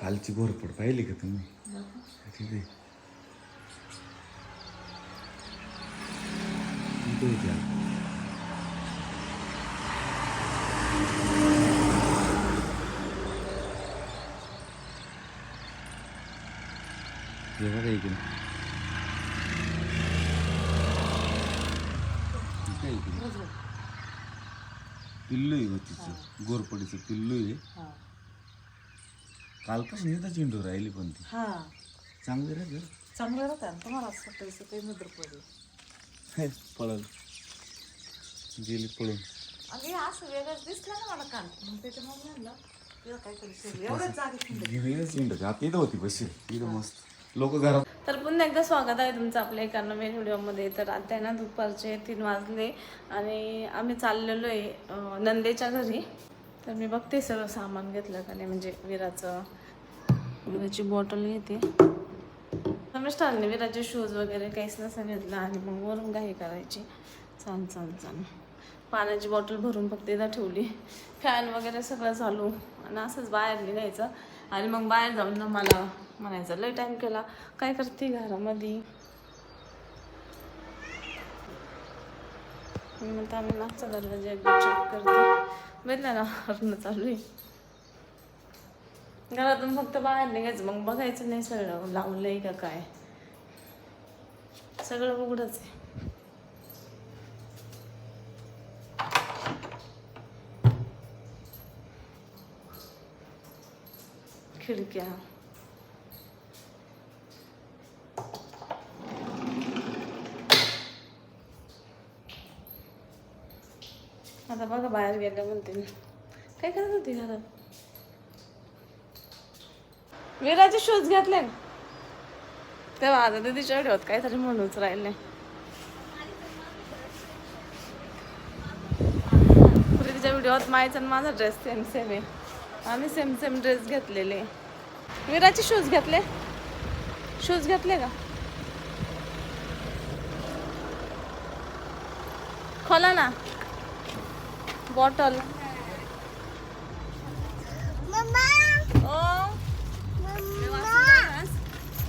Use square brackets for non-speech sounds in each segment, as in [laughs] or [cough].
कालची घोरपड पाहिली का तुम्ही? तिथे बघा इकडे. पिल्लू आहे तिचं. गोरपडीचं पिल्लू आहे. कालपासून येतं चिंडू राहिली पण ती. हा. चांगली रे गं. चांगलं राहतं तुम्हाला सकाळी सकाळी नजर पडली हे, पळल. गेली पळून. आणि हे असं वेगळंच दिसलं ना मला काल. मग त्याच्यामुळे म्हणलं तिला काहीतरी शोधलं एवढंच जागेत वेगळीच चिंड आता इथं होती बशी इथं मस्त. लोक घरात तर पुन्हा एकदा स्वागत आहे तुमचं आपल्या एका नवीन व्हिडिओमध्ये. तर आता आहे ना दुपारचे तीन वाजले आणि आम्ही चाललेलो आहे अं, नंदेच्या घरी. तर मी बघते सगळं सामान घेतलं का नाही म्हणजे विराचं. विराची बॉटल घेते रमेश मिस्टरांनी विराचे शूज वगैरे काहीच नसं घेतलं आणि मग वरून काही करायची. चाल चाल चाल. पाण्याची बॉटल भरून फक्त एकदा ठेवली. फॅन वगैरे सगळं चालू आणि असंच बाहेर निघायचं. आणि मग बाहेर जाऊन ना मला म्हणायचं लय टाईम केला. काय करते घरामध्ये? मग आम्ही मागचा दरवाजा एकदा चेक करते. बघितलं ना हरणं चालू आहे. घरातून फक्त बाहेर निघायचं मग बघायचं नाही सगळं लावलंय का काय. सगळं उघडच आहे. खिडक्या. आता बघा बाहेर गेल्या म्हणते काय करत होती घरात? विराचे शूज घेतले. ना? तेव्हा आता ते तिच्या ठेवत काहीतरी म्हणूच राहिले तिच्या व्हिडिओत मायचा आणि माझा ड्रेस सेम सेम आहे. आम्ही सेम सेम ड्रेस घेतलेले विराचे शूज घेतले. शूज घेतले का? खोला ना. बॉटल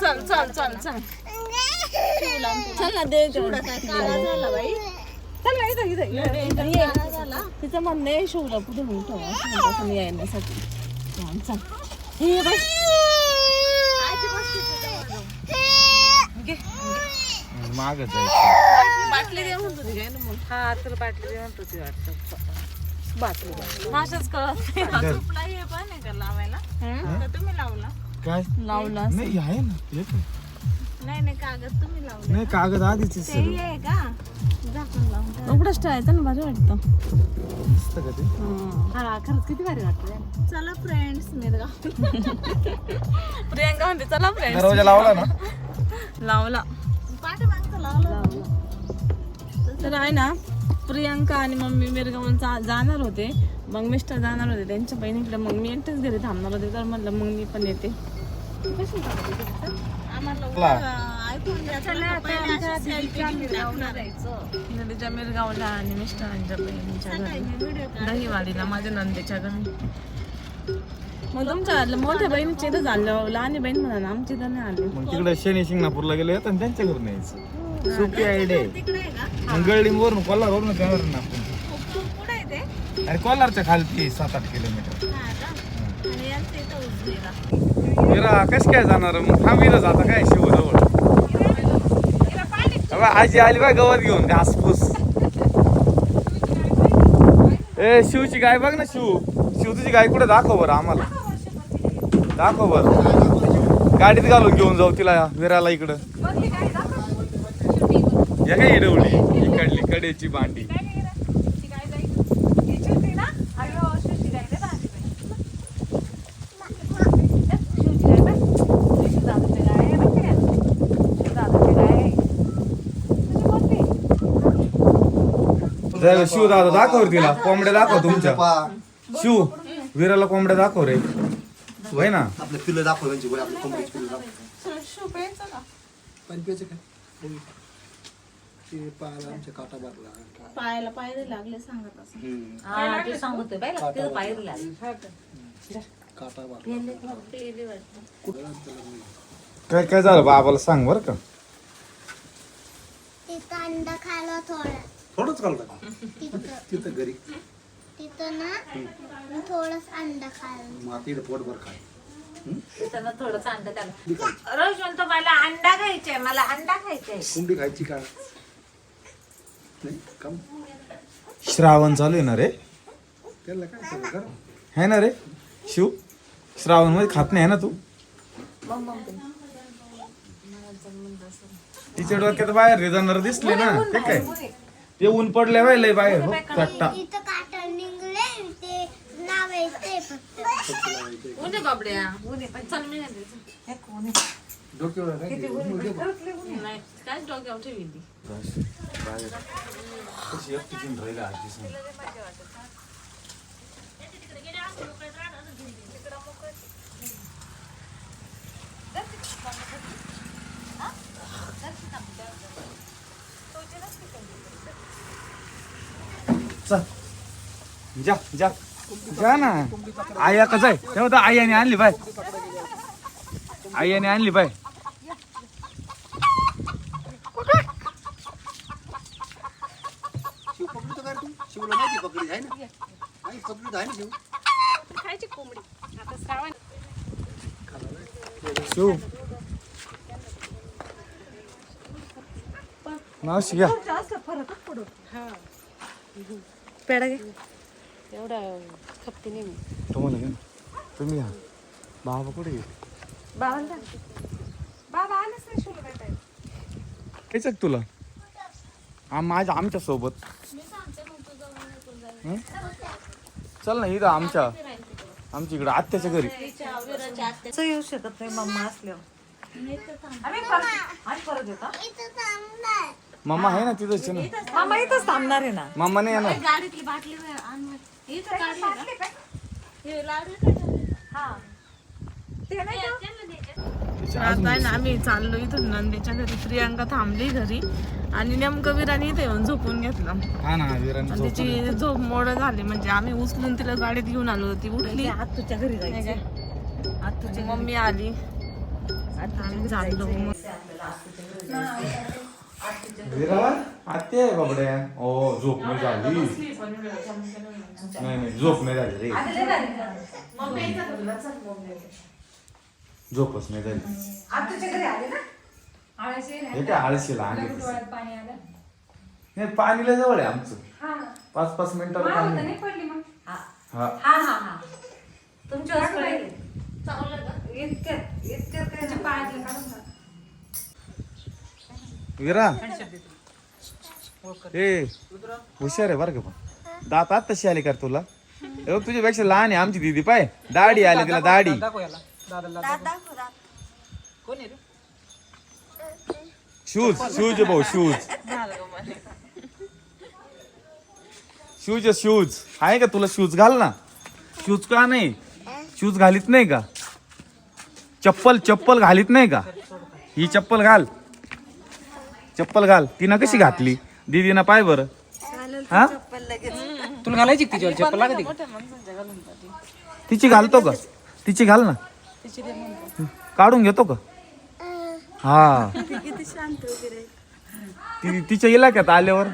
चल चल चल चल. चल. ना दे चल ना इथं इथं इथं. ये. तिचं म्हणणं आहे शिवला पुढे ठेवा असं येण्यासाठी. हा, चल. हे बाई. मागत जायचं. बाटली दे म्हणतो ती काय ना मग? हा तर बाटली दे म्हणतो ती वाटतं. बाटली बाटली. भाषाच कळत नाही. हं? काय? लावला नाही आहे ना हे काय? नाही कागद आधीच आहे सगळं. उघडच ठेवायचं ना भारी वाटतं. दिसतं का ते? हा. खरंच किती भारी वाटतं चला फ्रेंड्स प्रियांका म्हणते चला फ्रेंड्स दरवाजा लावला ना? लावला. तर आहे ना प्रियांका आणि मम्मी मिरगावून जाणार होते. मग मिस्टर जाणार होते. त्यांच्या बहिणीकडे मग मी एकटेच घरी थांबणार होते. तर म्हणलं मग मी पण येते. नदीच्या मिरगावला. आणि मिस्टरांच्या बहिणीच्या घरी. दहीवाडीला माझ्या नंदेच्या घरी. मग तुमच्या मोठ्या बहिणीच्या इथं झालं. लहान बहीण म्हणा ना आमची इथं नाही आली. मग तिकडे शनी शिंगणापूरला गेले आणि त्यांच्या घरून यायचं. सोपी आयडिया आहे. मग गळडीवरून जाणार ना आपण. अरे कोल्हारच्या खालती सात आठ किलोमीटर. विरा कस काय जाणार? मग थांबीला जाता काय शिवजवळ? अबे, आजी आली बा गवत घेऊन घासपूस ए शिवची गाय बघ ना शिव. शिव तुझी गाय कुठे दाखव बरं आम्हाला. दाखव बरं. गाडीत घालून घेऊन जाऊ तिला विराला इकडं. काय इडवली? इकडली कडेची भांडी. शिव दादा दाखव तिला. कोंबड्या दाखव तुमच्या. शिव वीराला कोंबड्या दाखव रे. वय ना? आपल्या पिल्ल दाखव त्यांची आपल्या कोंबड्याची पिल्लं दाखव. म्हणजे, पण प्यायचं काय ते पायाला आमच्या काटा मारला पायाला पायरी लागले सांगत असं. हा ते सांगतोय बाय लागते बाहेर काटा मारला काय काय झालं बाबाला सांग बर का? थोडं. थोडंच घालता का? तिथं. तिथं घरी. तिथं ना मी थोडंच अंडा आता इथं पोटभर खाय. त्यांना त्याला रोज म्हणतो मला अंडा खायचंय मला अंडा खायचंय. कोंबडी खायची का? नाही कम श्रावण चालू आहे ना रे? त्याला काय सगळं करा है ना रे? शिव श्रावणमध्ये खात नाही है ना तू? तिच्या डोक्यात बाहेर रे जाणार दिसले ना ते काय? ते ऊन पडले बाय बाहेर हो चट्टा तिथं काटा निघले ते लावायचे फक्त उने बाबड्या उने पण चल मी नाही द्यायचं. एक उने. डोक्यावर काय ते उडून दे बा. नाही काय डोक्यावर ठेवी ती. कशी एकटी घेऊन राहिला आजी समोर. चल. जा जा. जा ना. आई आता जाय तेव्हा तर आईने आणली बाय आईने आणली बाय. शिव पकडू तर काय तू? शिवला माहिती पकडी आहे ना? आहे पकडी आहे ना शिव? शिव. मावशी घ्या. पेडा घे. तुम्हाला घ्या ना. तुम्ही घ्या. बाबा कुठे गेले? बाबांना. कायच तुला? आ माझ्या आमच्यासोबत. हं? चल ना इथं आमच्या. आमच्या इकडं आत्याच्या घरी. असं येऊ शकत नाही मम्मा असल्यावर. आम्ही परत आम्ही परत येतो? हा? इथं थांबलाय मम्मा आहे ना तिथंच आहे ना? मामा इथंच थांबणार आहे ना? मम्मा नाही येणार. गाडीतली बाटली आण इथं काढली का? हे हा? आता आहे ना आम्ही चाललो इथून नंदेच्या घरी. प्रियांका थांबली घरी. आणि नेमकं विराने इथे येऊन झोपून घेतलं. हा ना विराने आणि झोपून तिची झोप मोड झाली. म्हणजे आम्ही उचलून तिला गाडीत घेऊन आलो होती. उठली. आत्तूच्या घरी जायचं. आत्तूच्या मम्मी आली. आम्ही चाललो मग. विरा आत्या आहे बाबड्या. ओ झोप नाही झाली. नाही नाही झोप नाही झाली रे. झोपच नाही झाली. आत्तूच्या घरी आले ना? हे काय आळशीला आणली नाही पाणीला जवळ आहे आमचं. पाच पाच मिनिटाला पाणी हा. हा. हा हा हा. तुमच्या इतक्यात इतक्यात काय पायातलं काढून टाक. विरा. ए हुशार आहे बरं का पण. दात आत तशी आली कर तुला? ए तुझ्यापेक्षा लहान आहे आमची दिदी पाय. दाढी आली तिला दाढी. शूज शूज भाऊ शूज. Shoes shoes. आहे का तुला शूज? घाल ना. शूज का नाही? शूज घालीत नाही का? चप्पल चप्पल घालीत नाही का? ही चप्पल घाल. चप्पल घाल. तिनं कशी घातली? दीदीनं पाय बरं. हा? तुला घालायची का तिच्यावर? चप्पल लागते का? तिची घालतो का? तिची घाल ना. काढून घेतो का? हा. ती तिच्या इलाक्यात आल्यावर.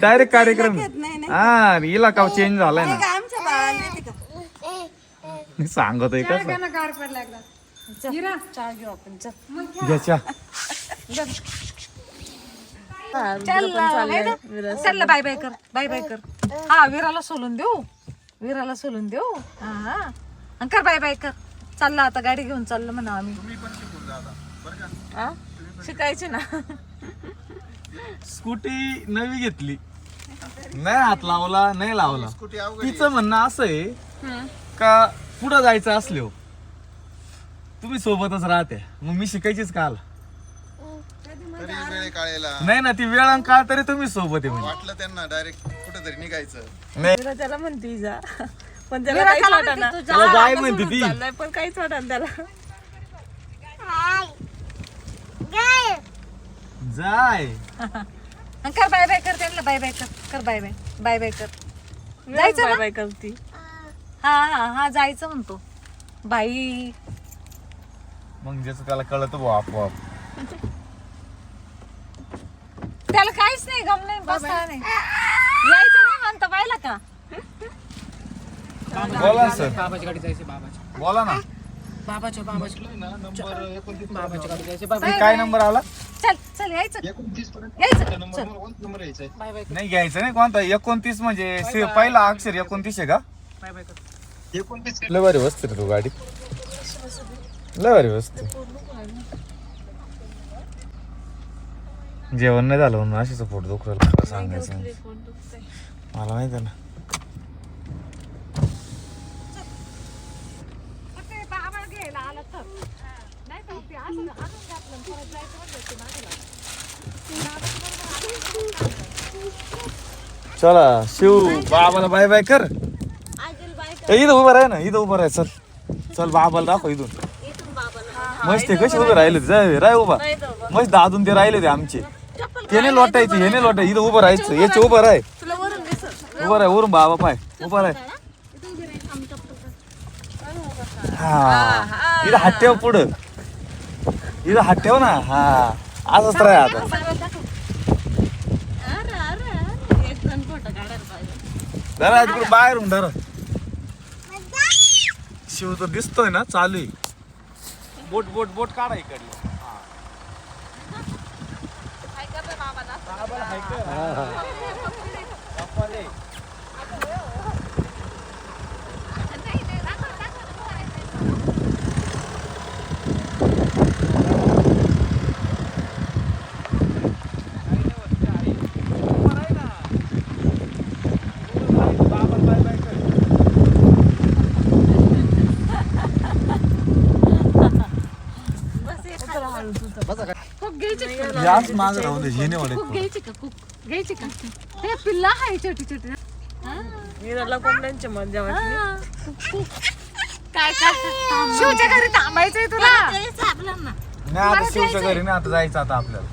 डायरेक्ट कार्यक्रम. हा इलाका चेंज झालाय ना. मी सांगतोय का घ्याच्या चल बाय बाय कर बाय बाय कर हा वीराला सोलून देऊ. वीराला सोलून देऊ. हा हा. आणि कर बाय बाय कर. चाललं आता गाडी घेऊन चाललो म्हणा आम्ही. आ? शिकायची ना. स्कूटी नवी घेतली. नाही हात लावला नाही लावला. तिचं म्हणणं असं आहे का पुढं जायचं असलो तुम्ही सोबतच राहते. मग मी शिकायचीच काल वेळे काळेला. नाही ना ती वेळ आणि काळ तरी तुम्ही सोबत आहे म्हणजे वाटलं त्यांना डायरेक्ट कुठेतरी निघायचं. नाही. त्याला म्हणती जा. पण त्याला काहीच जा. त्याला जाय म्हणते ती. चाललंय पण काहीच वाटत त्याला. जाय. [laughs] आणि कर बाय बाय कर त्यांना बाय बाय कर कर बाय बाय बाय बाय कर. जायचं बाय ना? बाय करती. हा हा हा जायचं म्हणतो. बाई. मग ज्याचं त्याला कळत भाऊ आपोआप. त्याला काहीच नाही गम नाही बसता नाही यायचं नाही म्हणतो पाहिलं का? बोला सर. बाबाच्या गाडी जायचे बाबाच्या. बोला ना. बाबाच्या बाबाच्या. बाबाच्या गाडी जायचे बाबा काय नंबर आला? चल चल यायचं. चल. Bye bye. नाही घ्यायचं नाही कोणता? एकोणतीस म्हणजे से- पहिला अक्षर एकोणतीस आहे का? बाय बाय कर. एकोणतीस लय भारी वस्ती रे तू गाडी. लय भारी वस्ती. जेवण नाही झालं म्हणून अशीच पोट दुखलं खरं सांगायचं. मला माहिती आहे ना ते बाबा घ्यायला आला तर नाही तर ते असं आणून घातलं आणि परत जायचं म्हणलं ते मागे लागलं. चला शिव. बाबाला बाय बाय कर. ए, इथं उभं राह ना इथं उभं राह चल. चल बाबाला दाखव इथून. मस्त आहे कशी उभे राहिले जाय राय उभा. मस्त दादून ते राहिले ते आमचे. ते नाही लोटायचे हे नाही लोटायचं इथं उभं राहायचं याचे उभं राह. उभं राह वरून बाबा पाय. उभं राह. हा. इथं हात ठेव पुढं. इथं हात ठेव ना हा. असंच राह आता. जरा तिकडे बाहेर होऊन जरा शिव तर दिसतोय ना चालू आहे. बोट बोट बोट काढा इकडलं याच माग दे घ्यायची का? कुक घ्यायची का? हे पिल्ला आहे छोटी छोटी मीराला कोंबड्यांची मजा वाटली काय काय? शिवच्या घरी थांबायचंय तुला. नाही आता शिवच्या घरी नाही आता जायचं आता आपल्याला.